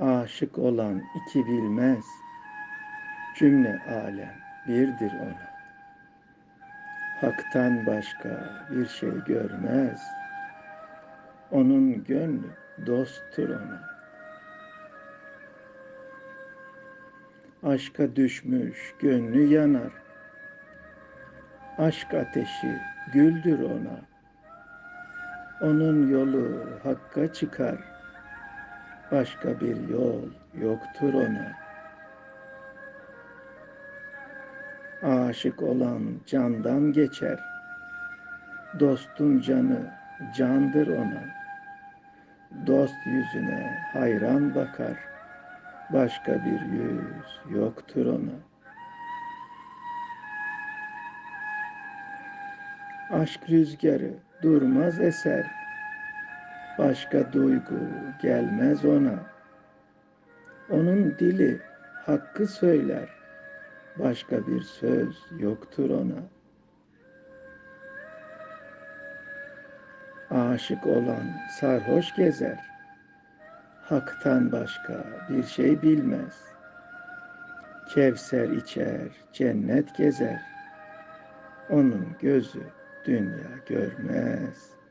Aşık olan iki bilmez, cümle alem birdir ona. Hak'tan başka bir şey görmez, onun gönlü dosttur ona. Aşka düşmüş gönlü yanar, aşk ateşi güldür ona. Onun yolu hakka çıkar, başka bir yol yoktur ona. Aşık olan candan geçer, dostun canı candır ona. Dost yüzüne hayran bakar, başka bir yüz yoktur ona. Aşk rüzgarı durmaz eser, başka duygu gelmez ona. Onun dili hakkı söyler, başka bir söz yoktur ona. Aşık olan sarhoş gezer, haktan başka bir şey bilmez. Kevser içer, cennet gezer, onun gözü dünya görmez.''